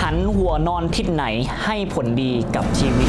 หันหัวนอนทิศไหนให้ผลดีกับชีวิต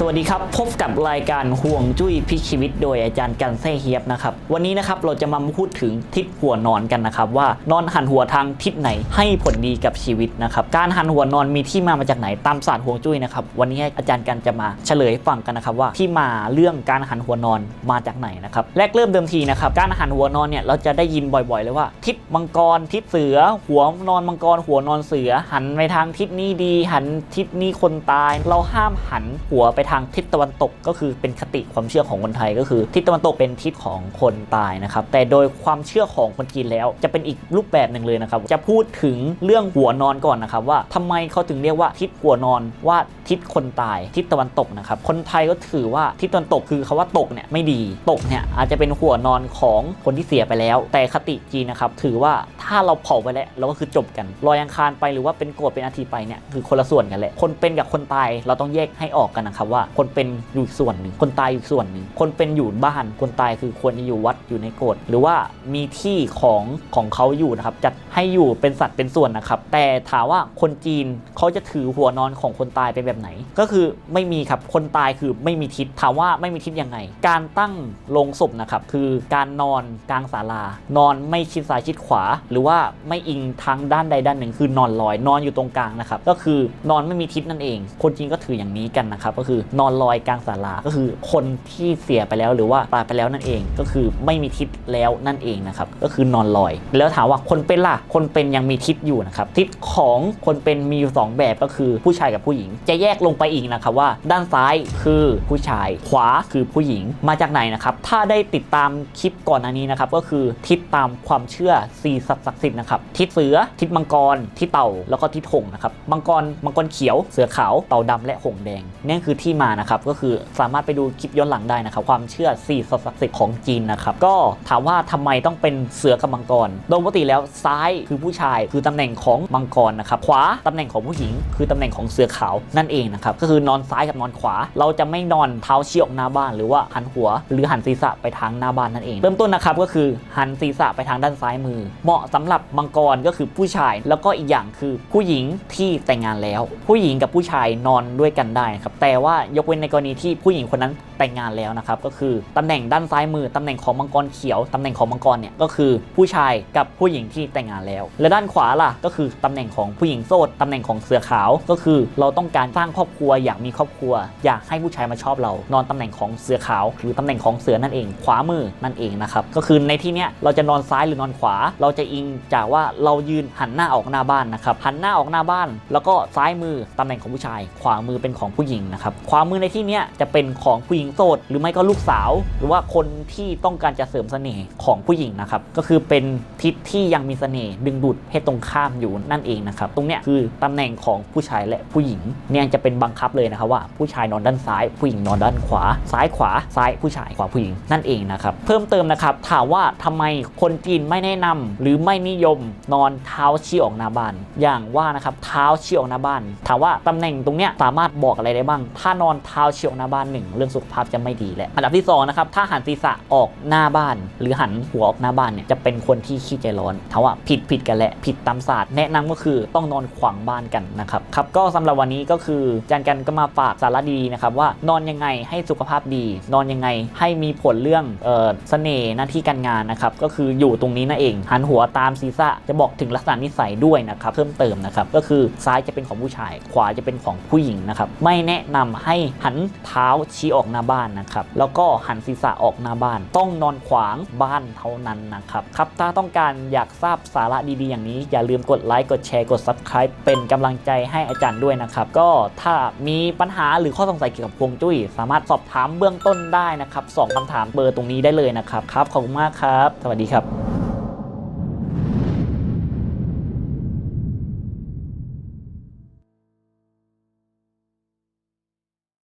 สวัสดีครับ พบกับรายการห่วงจุ้ยพิชีวิต โดยอาจารย์กันเซ่เฮียบนะครับ วันนี้นะครับเราจะมาพูดถึงทิศหัวนอนกันนะครับว่านอนหันหัวทางทิศไหนให้ผลดีกับชีวิตนะครับการหันหัวนอนมีที่มามาจากไหนตามศาสตร์ห่วงจุ้ยนะครับวันนี้อาจารย์กันจะมาเฉลยฟังกันนะครับว่าที่มาเรื่องการหันหัวนอนมาจากไหนนะครับแรกเริ่มเดิมทีนะครับการหันหัวนอนเนี่ยเราจะได้ยินบ่อยๆเลยว่า ทิศมังกรทิศเสือ หัวนอนมังกรหัวนอนเสือ หันไปทางทิศนี้ดี หันทิศนี้คนตาย เราห้ามหันหัวไปทางทิศตะวันตกก็คือเป็นคติความเชื่อของคนไทยก็คือ ทิศตะวันตกเป็นทิศของคนตายนะครับ แต่โดยความเชื่อของคนจีนแล้ว จะเป็นอีกรูปแบบหนึ่งเลยนะครับ จะพูดถึงเรื่องหัวนอนก่อนนะครับ ว่าทำไมเขาถึงเรียกว่าทิศหัวนอนว่าทิศคนตาย ทิศตะวันตกนะครับคนไทยก็ถือว่าทิศตะวันตกคือคาว่าตกเนี่ยไม่ดีตกเนี่ยอาจจะเป็นหัวนอนของคนที่เสียไปแล้ว แต่คติจีนนะครับถือว่า ถ้าเราเผาไปแล้วเราก็คือจบกันลอยอังคารไปหรือว่าเป็นโกรธเป็นอาทิไปเนี่ยคือคนละส่วนกันแหละคนเป็นกับคนตายเราต้องแยกให้ออกกันนะครับว่า คนเป็นอยู่อีกส่วนหนึ่งคนตายอยู่อีกส่วนหนึ่งคนเป็นอยู่บ้านคนตายคือควรจะอยู่วัดอยู่ในโกรธหรือว่ามีที่ของของเขาอยู่นะครับจัดให้อยู่เป็นสัตว์เป็นส่วนนะครับแต่ถามว่าคนจีนเขาจะถือหัวนอนของคนตายเป็นแบบไหน ก็คือไม่มีครับคนตายคือไม่มีทิศถามว่าไม่มีทิศยังไง การตั้งโลงศพนะครับคือการนอนกลางศาลานอนไม่ชิดซ้ายชิดขวาหรืรือว่าไม่อิงทางด้านใดด้านหนึ่งคือนอนลอยนอนอยู่ตรงกลางนะครับก็คือนอนไม่มีทิศนั่นเอง คนจีนก็ถืออย่างนี้กันนะครับก็คือนอนลอยกลางศาลาก็คือคนที่เสียไปแล้วหรือว่าตายไปแล้วนั่นเอง ก็คือไม่มีทิศแล้วนั่นเองนะครับก็คือนอนลอย แล้วถามว่าคนเป็นล่ะคนเป็นยังมีทิศอยู่นะครับทิศของคนเป็นมีอยู่สองแบบก็คือผู้ชายกับผู้หญิง จะแยกลงไปอีกนะครับว่า ด้านซ้ายคือผู้ชาย ขวาคือผู้หญิงมาจากไหนนะครับถ้าได้ติดตามคลิปก่อนอันนี้นะครับก็คือทิศตามความเชื่อสี่สัตศักดิ์สิทธิ์นะครับทิศเสือทิศมังกรทิศเต่าแล้วก็ทิศหงส์นะครับมังกรมังกรเขียวเสือขาวเต่าดำและหงส์แดง นี่คือที่มานะครับก็คือสามารถไปดูคลิปย้อนหลังได้นะครับความเชื่อสี่ศักดิ์สิทธิ์ของจีนนะครับก็ถามว่าทำไมต้องเป็นเสือกับมังกรโดยปกติแล้วซ้ายคือผู้ชาย คือตำแหน่งของมังกรนะครับขวาตำแหน่งของผู้หญิง คือตำแหน่งของเสือขาวนั่นเองนะครับก็คือนอนซ้ายกับนอนขวา เราจะไม่นอนเท้าเชี้ออกหน้าบ้าน หรือว่าหันหัว หรือหันศีรษะไปทางหน้าบ้านนั่นเอง เริ่มต้นนะครับก็คือหันศีรษะไปทางด้านซ้ายมือ เหมาะสำหรับมังกรก็คือผู้ชาย แล้วก็อีกอย่างคือผู้หญิงที่แต่งงานแล้ว ผู้หญิงกับผู้ชายนอนด้วยกันได้ครับแต่ว่ายกเว้นในกรณีที่ผู้หญิงคนนั้นแต่งงานแล้วนะครับก็คือตำแหน่งด้านซ้ายมือตำแหน่งของมังกรเขียวตำแหน่งของมังกรเนี่ยก็คือผู้ชายกับผู้หญิงที่แต่งงานแล้ว และด้านขวาล่ะก็คือตำแหน่งของผู้หญิงโสดตำแหน่งของเสือขาวก็คือ เราต้องการสร้างครอบครัวอยากมีครอบครัว อยากให้ผู้ชายมาชอบเรา นอนตำแหน่งของเสือขาวหรือตำแหน่งของเสือนั่นเอง ขวามือนั่นเองนะครับก็คือในที่เนี้ยเราจะนอนซ้ายหรือนอนขวา เราจะอิงจากว่าเรายืนหันหน้าออกหน้าบ้านนะครับหันหน้าออกหน้าบ้าน แล้วก็ซ้ายมือตำแหน่งของผู้ชาย ขวามือเป็นของผู้หญิงนะครับขวามือในที่เนี้ยจะเป็นของผู้หญิงโสดหรือไม่ก็ลูกสาว หรือว่าคนที่ต้องการจะเสริมเสน่ห์ของผู้หญิงนะครับก็คือเป็นทิศที่ยังมีเสน่ห์ดึงดูดเพศตรงข้ามอยู่นั่นเองนะครับตรงเนี้ยคือตำแหน่งของผู้ชายและผู้หญิงเนี่ยจะเป็นบังคับเลยนะครับว่าผู้ชายนอนด้านซ้าย ผู้หญิงนอนด้านขวา ซ้ายขวา ซ้ายผู้ชายขวาผู้หญิงนั่นเองนะครับเพิ่มเติมนะครับถามว่าทำไมคนจีนไม่แนะนำหรือไม่นิยมนอนเท้าชี้ออกหน้าบ้าน อย่างว่านะครับเท้าชี้ออกหน้าบ้าน ถามว่าตำแหน่งตรงเนี้ยสามารถบอกอะไรได้บ้าง ถ้านอนเท้าชี้ออกหน้าบ้านหนึ่งเรื่องสุขภาพจะไม่ดีแหละอันดับที่สองนะครับถ้าหันศีรษะออกหน้าบ้าน หรือหันหัวออกหน้าบ้านเนี่ยจะเป็นคนที่ขี้ใจร้อนถาว่าผิดผิดกันแหละผิดตามศาสตร์แนะนำก็คือต้องนอนขวางบ้านกันนะครับครับก็สำหรับวันนี้ก็คือจารย์กันก็มาฝากสาระดีนะครับว่านอนยังไงให้สุขภาพดี นอนยังไงให้มีผลเรื่องเออเสน่ห์หน้าที่การงานนะครับก็คืออยู่ตรงนี้นั่นเอง หันหัวตามศีรษะจะบอกถึงลักษณะนิสัยด้วยนะครับเพิ่มเติมนะครับก็คือซ้ายจะเป็นของผู้ชาย ขวาจะเป็นของผู้หญิงนะครับไม่แนะนำให้หันเท้าชี้ออกหน้าบ้านนะครับ แล้วก็หันศีรษะออกหน้าบ้าน ต้องนอนขวางบ้านเท่านั้นนะครับ ครับถ้าต้องการอยากทราบสาระดีๆ อย่างนี้ อย่าลืมกดไลค์กดแชร์กด Subscribe เป็นกำลังใจให้อาจารย์ด้วยนะครับ ก็ถ้ามีปัญหาหรือข้อสงสัยเกี่ยวกับพวงจุ้ยสามารถสอบถามเบื้องต้นได้นะครับสองคำถามเบอร์ตรงนี้ได้เลยนะครับครับขอบคุณมากครับ สวัสดีครับ